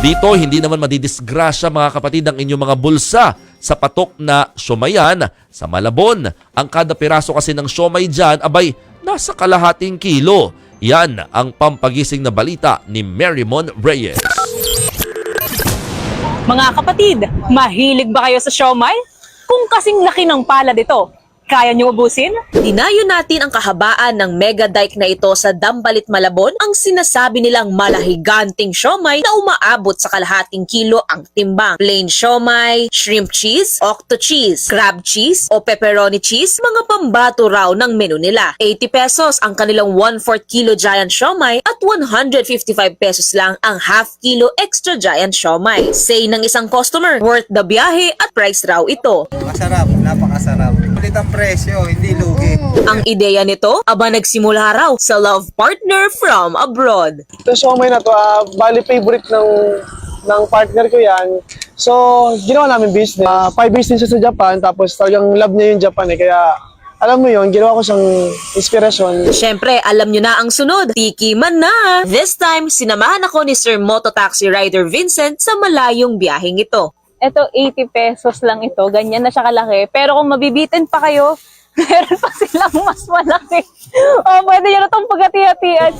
Dito, hindi naman madidisgrasya mga kapatid ang inyong mga bulsa sa patok na siomayan sa Malabon. Ang kada piraso kasi ng siomay dyan, abay, nasa kalahating kilo. Yan ang pampagising na balita ni Marymon Reyes. Mga kapatid, mahilig ba kayo sa siomay? Kung kasing laki ng palad ito, kaya niyo ubusin? Dinayo natin ang kahabaan ng mega dike na ito sa Dambalit Malabon ang sinasabi nilang malahiganting siomay na umaabot sa kalahating kilo ang timbang. Plain siomay, shrimp cheese, octo cheese, crab cheese o pepperoni cheese, mga pambato raw ng menu nila. 80 pesos ang kanilang 1/4 kilo giant siomay at 155 pesos lang ang half kilo extra giant siomay. Say ng isang customer, worth the biyahe at price raw ito. Masarap, napakasarap. Ulit ang presyo, hindi lugi. Ang ideya nito, aba nagsimula raw sa love partner from abroad. Ito siomay na to, ah, bali favorite ng ng partner ko yan. So, ginawa namin business. Ah, five years din siya sa Japan, tapos talagang love niya yung Japan eh. Kaya, alam mo yun, ginawa ko siyang inspirasyon. Siyempre, alam nyo na ang sunod. Tiki man na! This time, sinamahan ako ni Sir Moto Taxi Rider Vincent sa malayong biyaheng ito. Ito, 80 pesos lang ito. Ganyan na siya kalaki. Pero kung mabibitin pa kayo, meron pa silang mas malaki. O, pwede nyo na itong pagati-hatian.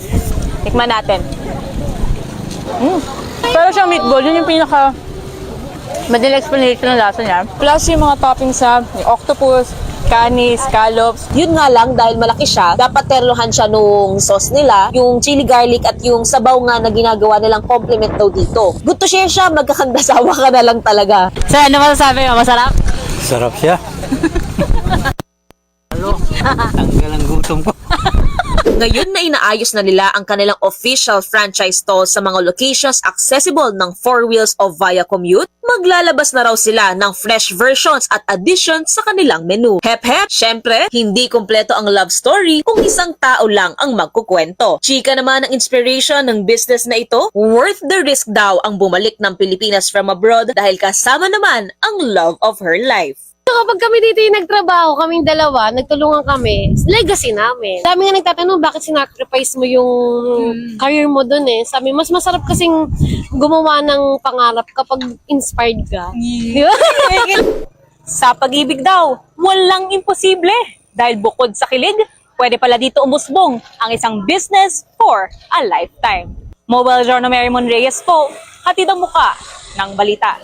Tikman natin. Mm. Pero siya meatball, yun yung pinaka madali explanation ng lasa niya. Plus yung mga toppings sa octopus, canis, scallops. Yun nga lang, dahil malaki siya, dapat terlohan siya nung sauce nila, yung chili garlic at yung sabaw nga na ginagawa nilang compliment daw dito. Good to share siya, magkakandasawa ka na lang talaga. So, ano masasabi mo? Masarap? Sarap siya. Halo, tanggal ang gutom ko. Ngayon na inaayos na nila ang kanilang official franchise stall sa mga locations accessible ng four wheels o via commute, maglalabas na raw sila ng fresh versions at additions sa kanilang menu. Hep hep, syempre, hindi kumpleto ang love story kung isang tao lang ang magkukwento. Chika naman ang inspiration ng business na ito, worth the risk daw ang bumalik ng Pilipinas from abroad dahil kasama naman ang love of her life. So, kapag kami dito yung nagtrabaho, kaming dalawa, nagtulungan kami, legacy namin. Dami nga nagtatanong, bakit sinacrifice mo yung career mo dun eh. Sabi, mas masarap kasing gumawa ng pangarap kapag inspired ka. Di ba? Sa pag-ibig daw, walang imposible. Dahil bukod sa kilig, pwede pala dito umusbong ang isang business for a lifetime. Mobile Journal Mary Mon Reyes po, hatid ang muka ng balita.